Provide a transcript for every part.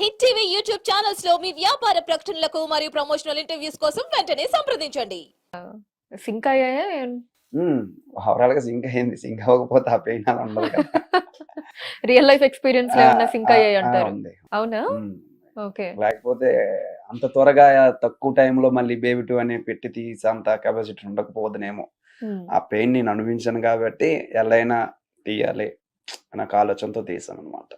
Hit TV YouTube ఛానల్స్లో మీ వ్యాపార ప్రకటనలకు మరియు ప్రమోషనల్ ఇంటర్వ్యూస్ కోసం వెంటనే సంప్రదించండి. సింక్ అయ్యాయా ఓవరాల్గా సింక్ అయింది. సింక్ అవ్వకపోతే ఆ పెయిన్ అలా ఉండదు. రియల్ లైఫ్ ఎక్స్పీరియన్స్ ఏమైనా సింక్ ఆ, అయ్యాయి అంటారు. అవునా. ఓకే. లేకపోతే అంత త్వరగా తక్కువ టైంలో మళ్ళీ బేబీ టూ అని పెట్టి తీసి అంత కెపాసిటీ ఉండకపోదునేమో ఆ పెయిన్ నేను అనుభవించాను కాబట్టి ఎల్లైనా తీయాలి నాకు ఆలోచనతో తీసాను అనమాట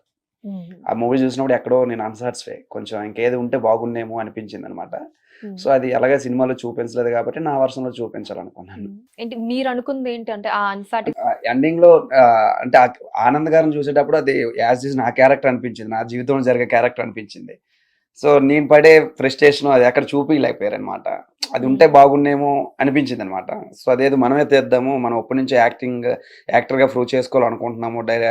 ఆ మూవీ చూసినప్పుడు ఎక్కడో నేను అన్సాటిస్ఫై కొంచెం ఇంకేది ఉంటే బాగుండేమో అనిపించింది అనమాట సో అది ఎలాగే సినిమాలో చూపించలేదు కాబట్టి నా వర్షంలో చూపించాలనుకున్నాను. ఏంటి మీరు అనుకుంది ఏంటి? అంటే ఆ అన్సాటి ఎండింగ్లో అంటే ఆనంద్ గారిని చూసేటప్పుడు అది యాజ్ ఇస్ నా క్యారెక్టర్ అనిపించింది. నా జీవితంలో జరిగే క్యారెక్టర్ అనిపించింది. సో నేను పడే ఫ్రస్ట్రేషన్ అది ఎక్కడ చూపించలేకపోయారు అనమాట అది ఉంటే బాగుండేమో అనిపించింది అనమాట సో అదేదో మనమే తెద్దాము మనం ఎప్పటి నుంచి యాక్టింగ్ యాక్టర్గా ప్రూవ్ చేసుకోవాలనుకుంటున్నాము డైరె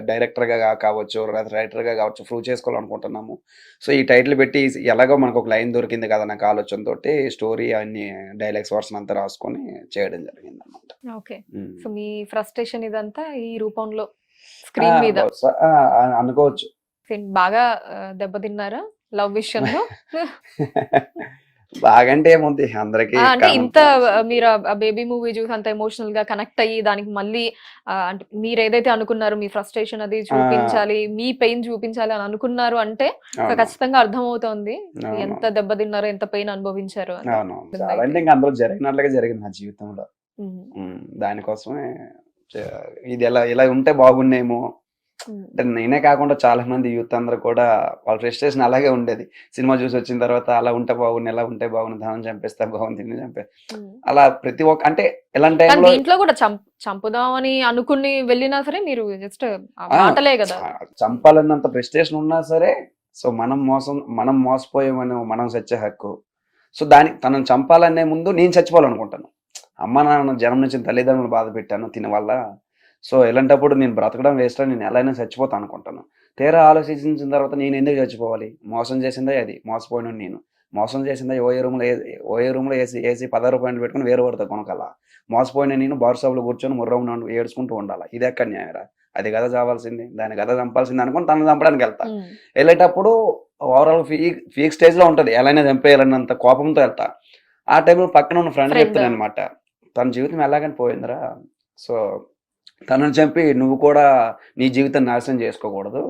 డైరెక్టర్గా కావచ్చు రైటర్గా కావచ్చు ప్రూవ్ చేసుకోవాలనుకుంటున్నాము. సో ఈ టైటిల్ పెట్టి ఎలాగో మనకు ఒక లైన్ దొరికింది కదా నాకు ఆలోచనతోటి స్టోరీ అన్ని డైలాగ్స్ వర్షన్ అంతా రాసుకొని చేయడం జరిగింది అనమాట ఓకే సో మీ ఫ్రస్ట్రేషన్ ఇదంతా ఈ రూపంలో స్క్రీన్ మీద? అనుకోవచ్చు. బాగా దెబ్బతిన్నారా లవ్ విషయంలో? బాగంటే ఏముంది అందరికి అంటే ఇంత మీరు ఆ బేబీ మూవీ చూసి అంత ఎమోషనల్గా కనెక్ట్ అయ్యి దానికి మళ్ళీ అంటే మీరు ఏదైతే అనుకున్నారో మీ ఫ్రస్ట్రేషన్ అది చూపించాలి మీ పెయిన్ చూపించాలి అని అనుకున్నారు అంటే ఖచ్చితంగా అర్థమవుతోంది. ఎంత దెబ్బతిన్నారో ఎంత పెయిన్ అనుభవించారో అంటే ఇంకా అందులో జరిగినట్లుగా జరిగింది నా జీవితంలో. దానికోసమే ఇది ఎలా ఇలా ఉంటే బాగుండేమో ఉమ్, అంటే నేనే కాకుండా చాలా మంది యూత్ అందరూ కూడా వాళ్ళ ఫ్రస్ట్రేషన్ అలాగే ఉండేది. సినిమా చూసి వచ్చిన తర్వాత అలా ఉంటే బాగుంది ఎలా ఉంటే బాగుంది దాని చంపేస్తే బాగుంది దీన్ని చంపే. అలా ప్రతి ఒక్క అంటే ఎలాంటి కానీ టైంలో దీంట్లో కూడా చంప్ చంపుదామని అనుకుని వెళ్ళినా సరే మీరు జస్ట్ మాటలే కదా. చంపాలన్నంత ప్రెస్టేషన్ ఉన్నా సరే సో మనం మోసం మనం మోసపోయామని మనం చచ్చే హక్కు. సో దాని తనను చంపాలనే ముందు నేను చచ్చిపోవాలనుకుంటాను. అమ్మ నాన్న జనం నుంచి తల్లిదండ్రులు బాధ పెట్టాను తిన వల్ల సో ఇలాంటప్పుడు నేను బ్రతకడం వేస్ట్ నేను ఎలా అయినా చచ్చిపోతాను అనుకుంటాను. తీరా ఆలోచించిన తర్వాత నేను ఎందుకు చచ్చిపోవాలి? మోసం చేసిందే అది. మోసపోయిన నేను. మోసం చేసిందే ఓఏ రూమ్లో ఓఏ రూమ్లో ఏసీ ఏసీ పదహారు పాయింట్లు పెట్టుకుని వేరే పడతా కొనకల్లా మోసపోయిన నేను బార్ షాప్లో కూర్చొని ముర్రం నుండి ఏడ్చుకుంటూ ఉండాలి. ఇది ఎక్కడ న్యాయరా అది కదా చావాల్సింది. దాని కదా చంపాల్సింది అనుకుని తను చంపడానికి వెళ్తా. వెళ్ళేటప్పుడు ఓవరాల్ ఫీక్ ఫీక్ స్టేజ్లో ఉంటది. ఎలా అయినా చంపేయాలన్నంత కోపంతో వెళ్తా. ఆ టైంలో పక్కన ఉన్న ఫ్రెండ్. చెప్తాను అనమాట తన జీవితం ఎలాగని పోయిందిరా. సో తనను చంపి నువ్వు కూడా నీ జీవితం నాశనం చేసుకోకూడదు.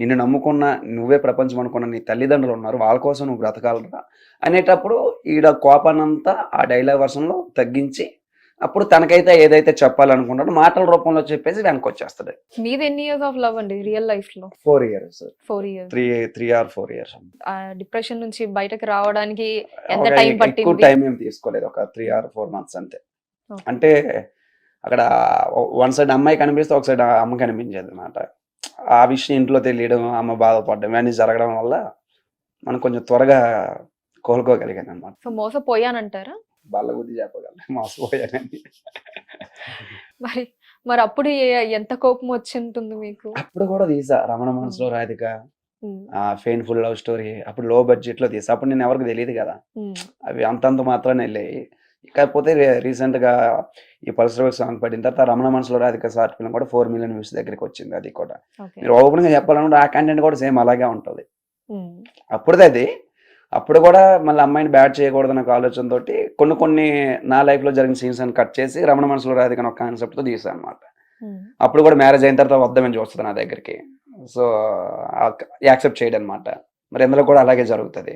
నిన్ను నమ్ముకున్న నువ్వే ప్రపంచం అనుకున్న నీ తల్లిదండ్రులు ఉన్నారు. వాళ్ళ కోసం నువ్వు బ్రతకాలరా? అనేటప్పుడు ఈడ కోపానంతా ఆ డైలాగ్ వర్షన్లో తగ్గించి అప్పుడు తనకైతే ఏదైతే చెప్పాలనుకుంటాడో మాటల రూపంలో చెప్పేసి వెనక్కి వచ్చేస్తాడు మీది ఎన్ని ఇయర్స్ ఆఫ్ లవ్ అండి రియల్ లైఫ్లో? Four years four years three three or four years depression నుంచి బయటకు రావడానికి ఎంత టైం ఎక్కువ పట్టింది? టైం ఏం తీసుకోలేదు. ఒక త్రీ ఆర్ ఫోర్ మంత్స్ అంతే. అంటే అక్కడ వన్ సైడ్ అమ్మాయి కనిపిస్తే ఒక సైడ్ అమ్మ కనిపించేది అనమాట ఆ విషయం ఇంట్లో తెలియడం అమ్మ బాధపడడం ఇవన్నీ జరగడం వల్ల మనం కొంచెం త్వరగా కోలుకోగలిగాను అనమాట సో మోసపోయానంటారా? బల్ల బుద్ధి చెప్పగలను మోసపోయానని మరి మరి అప్పుడు ఎంత కోపం వచ్చి ఉంటుంది మీకు? అప్పుడు కూడా తీసా రమణ మనసులో రాధిక ఫెయిన్ఫుల్ లవ్ స్టోరీ అప్పుడు లో బడ్జెట్లో తీసా. అప్పుడు నేను ఎవరికి తెలియదు కదా. అవి అంతంత మాత్రాన్ని వెళ్ళాయి. కాకపోతే రీసెంట్గా ఈ పల్సర్ సాంగ్ పడిన తర్వాత రమణ మనసులో రాధిక షార్ట్ ఫిల్మ్ కూడా ఫోర్ మిలియన్ వ్యూస్ దగ్గరికి వచ్చింది అది కూడా. మీరు ఓపెన్గా చెప్పాలనుకుంటే ఆ కంటెంట్ కూడా సేమ్ అలాగే ఉంటుంది. అప్పుడుది అది. అప్పుడు కూడా మళ్ళీ అమ్మాయిని బ్యాడ్ చేయకూడదు నాకు ఆలోచనతో కొన్ని కొన్ని నా లైఫ్లో జరిగిన సీన్స్ అని కట్ చేసి రమణ మనసులో రాధిక ఒక కాన్సెప్ట్తో తీసాను అనమాట అప్పుడు కూడా మ్యారేజ్ అయిన తర్వాత వద్దామని చూస్తుంది నా దగ్గరికి. సో యాక్సెప్ట్ చేయడం అనమాట మరి ఇందులో కూడా అలాగే జరుగుతుంది.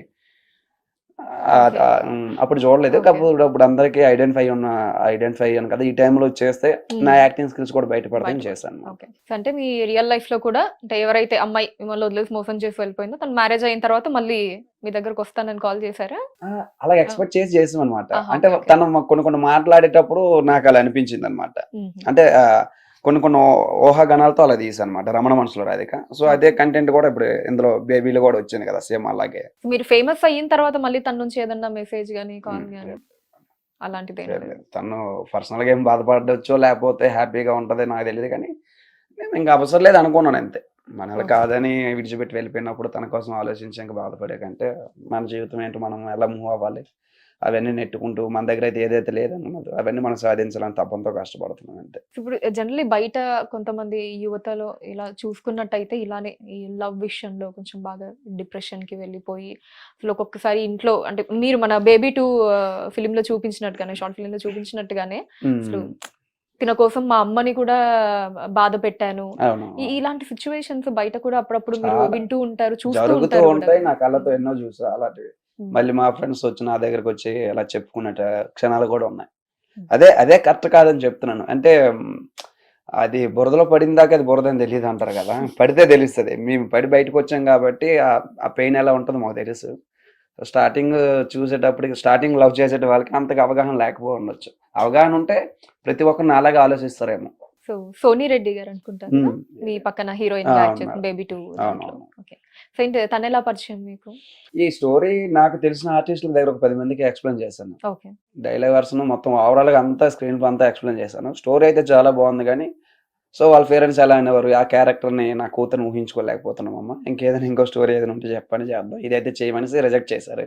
అప్పుడు చూడలేదు. కాకపోతే ఇప్పుడు అందరికీ ఐడెంటిఫై ఉన్న ఐడెంటిఫై అయ్యాను కదా ఈ టైంలో చేస్తే నా. యాక్టింగ్ స్కిల్స్ కూడా బయటపడతాయని బయటపడ- చేశాను. అంటే మీ రియల్ లైఫ్లో కూడా అంటే ఎవరైతే అమ్మాయి మిమ్మల్ని వదిలేసి మోసం చేసి వెళ్ళిపోయిందో తను మ్యారేజ్ అయిన తర్వాత మళ్ళీ మీ దగ్గరకు వస్తానని కాల్ చేశారా? అలా ఎక్స్పెక్ట్ చేసి చేసాం అనమాట అంటే. తను కొన్ని కొన్ని మాట్లాడేటప్పుడు నాకు అలా అనిపించింది అనమాట అంటే కొన్ని కొన్ని ఊహాగణాలతో అలా తీసాను అనమాట రమణ మనసులో రాధిక. సో అదే కంటెంట్ కూడా ఇప్పుడు ఇందులో బేబీలో కూడా వచ్చింది కదా సేమ్ అలాగే. మీరు ఫేమస్ అయిన తర్వాత మళ్ళీ తన నుంచి ఏదన్నా మెసేజ్ గానీ కాల్ గానీ అలాంటిది. తను పర్సనల్గా ఏం బాధపడొచ్చో లేకపోతే హ్యాపీగా ఉంటది నాకు తెలియదు కానీ నేను ఇంకా అవసరం లేదు అనుకున్నాను అంతే. మనల్ని. కాదని విడిచిపెట్టి వెళ్ళిపోయినప్పుడు తన కోసం ఆలోచించి ఇంకా బాధపడే కంటే మన జీవితం ఏంటో మనం ఎలా మూవ్ అవ్వాలి? అవన్నీ నెట్టుకుంటూ మన దగ్గర అయితే ఏదైతే లేదన్నమాట అవన్నీ మనం సాధించాలని తప్పంతో కష్టపడుతున్నాం అంతే ఇప్పుడు జనరల్లీ బయట కొంతమంది యువతలో ఇలా చూసుకున్నట్టయితే ఇలానే ఈ లవ్ విషయంలో కొంచెం బాగా డిప్రెషన్కి వెళ్ళిపోయి అసలు ఒక్కొక్కసారి ఇంట్లో అంటే మీరు మన బేబీ టూ ఫిలిం లో చూపించినట్టుగానే షార్ట్ ఫిలిం లో చూపించినట్టుగానే అసలు తిన కోసం మా అమ్మని కూడా బాధ పెట్టాను ఇలాంటి సిచ్యువేషన్స్ బయట కూడా అప్పుడప్పుడు మీరు. వింటూ ఉంటారు చూస్తూ ఉంటారు నా కళ్ళతో ఎన్నో చూసా అలాంటివి. మళ్ళీ మా ఫ్రెండ్స్ వచ్చి నా దగ్గరకు వచ్చి అలా చెప్పుకున్నట్టు క్షణాలు కూడా ఉన్నాయి. అదే అదే కరెక్ట్ కాదని చెప్తున్నాను. అంటే అది బురదలో పడిన దాకా అది బురద అని తెలియదు అంటారు కదా. పడితే తెలుస్తుంది. మేము పడి బయటకు వచ్చాం కాబట్టి ఆ- పెయిన్ ఎలా ఉంటుందో మాకు తెలుసు. స్టార్టింగ్ చూసేటప్పటికి స్టార్టింగ్ లవ్ చేసేట వాళ్ళకి అంతగా అవగాహన లేకపో ఉండొచ్చు. అవగాహన ఉంటే ప్రతి ఒక్కరిని అలాగే ఆలోచిస్తారేమో. సో సోనీ రెడ్డి గారు అనుకుంటారు. మీ పక్కన హీరోయిన్. Baby too. ఓకే. తను ఎలా పరిచయం మీకు? ఈ స్టోరీ నాకు తెలిసిన ఆర్టిస్టుల దగ్గర ఒక పది మందికి ఎక్స్ప్లెయిన్ చేశాను. ఓకే. డైలాగ్ వర్షన్ మొత్తం ఓవరాల్గా అంతా స్క్రీన్ అంతా ఎక్స్ప్లెయిన్ చేశాను. స్టోరీ అయితే చాలా బాగుంది కానీ సో వాళ్ళ పేరెంట్స్ ఎలా అనేవారు ఆ క్యారెక్టర్ని నా కూతురు ఊహించుకోలేకపోతున్నాం అమ్మ ఇంకేదైనా ఇంకో స్టోరీ ఏదైనా ఉంటే చెప్పండి చేద్దాం. ఇదైతే చేయమనేసి రిజెక్ట్ చేశారు.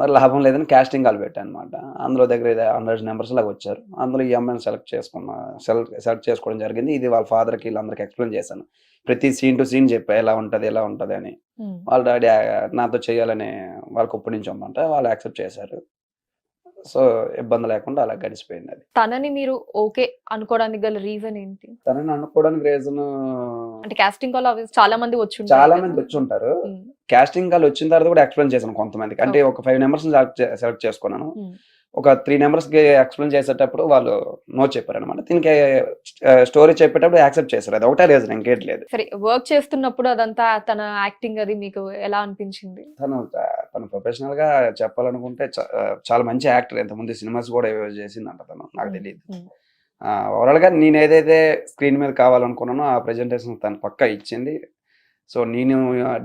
మరి లాభం లేదని కాస్టింగ్ కాల్ పెట్టాను అనమాట అందులో దగ్గర హండ్రెడ్ నెంబర్స్ లాగా వచ్చారు. అందులో ఈ అమ్మాయిని సెలెక్ట్ చేసుకున్న సెలెక్ట్ సెలెక్ట్ చేసుకోవడం జరిగింది. ఇది వాళ్ళ ఫాదర్కి వీళ్ళందరికీ ఎక్స్ప్లెయిన్ చేశాను. ప్రతి సీన్ టు సీన్ చెప్పా ఎలా ఉంటుంది ఎలా ఉంటుంది అని. వాళ్ళ డాడీ నాతో చేయాలని వాళ్ళకి ఒప్పటి నుంచి ఉందంట వాళ్ళు యాక్సెప్ట్ చేశారు. సో ఇబ్బంది లేకుండా అలా గడిచిపోయింది అది. తనని మీరు ఓకే అనుకోవడానికి గల రీజన్ ఏంటి? తనని అనుకోవడానికి రీజన్ అంటే కాస్టింగ్ కాల్ చాలా మంది వచ్చి చాలా. మంది వచ్చి ఉంటారు. కాస్టింగ్ కాల్ వచ్చిన తర్వాత కూడా ఎక్స్ప్లెయిన్ చేశాను కొంతమందికి. అంటే. ఒక ఫైవ్ నెంబర్స్ సెలెక్ట్ చేసుకున్నాను. ఒక త్రీ నెంబర్స్కి ఎక్స్ప్లెయిన్ చేసేటప్పుడు వాళ్ళు నో చెప్పారు అనమాట దీనికి స్టోరీ చెప్పేటప్పుడు యాక్సెప్ట్ చేశారు. అది ఒకటే రీజన్ ఇంకేట్ లేదు. సరే వర్క్ చేస్తున్నప్పుడు అదంతా తన యాక్టింగ్ అది మీకు ఎలా అనిపించింది? తను తను ప్రొఫెషనల్గా చెప్పాలనుకుంటే చాలా మంచి యాక్టర్ ఇంతకుముందు సినిమాస్ కూడా ఏవో చేసిందంట తను నాకు తెలియదు ఓవరాల్గా నేను ఏదైతే స్క్రీన్ మీద కావాలనుకున్నానో ఆ ప్రెజెంటేషన్ తను పక్కా ఇచ్చింది. సో నేను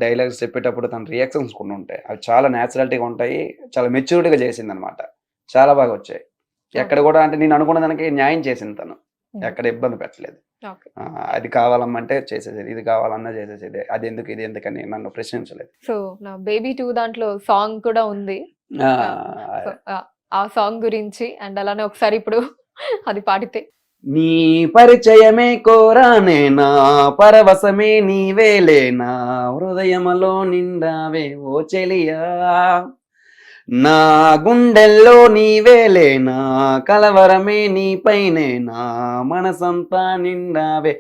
డైలాగ్స్ చెప్పేటప్పుడు తన రియాక్షన్స్ కొన్ని ఉంటాయి అవి చాలా న్యాచురాలిటీగా ఉంటాయి చాలా మెచ్యూరిటీగా చేసింది అనమాట చాలా బాగా వచ్చాయి. ఎక్కడ కూడా అంటే నేను అనుకున్న దానికి న్యాయం చేసింది తను. ఎక్కడ ఇబ్బంది పెట్టలేదు. అది కావాలమ్మంటే చేసేసేది ఇది కావాలన్నా చేసేసేది అది ఎందుకు ఇది ఎందుకని నన్ను ప్రశ్నించలేదు. సో నా బేబీ టూ దాంట్లో సాంగ్ కూడా ఉంది. ఆ, సో, ఆ- ఆ సాంగ్ గురించి అండ్ అలానే ఒకసారి ఇప్పుడు అది పాడితే. నీ పరిచయమే కోరానేనా పరవశమే నీవేలేనా హృదయములో నిండావే ఓ చెలియా. నా గుండెల్లో నీవేలేనా కలవరమే నీ పైనే నా మనసంతా నిండావే.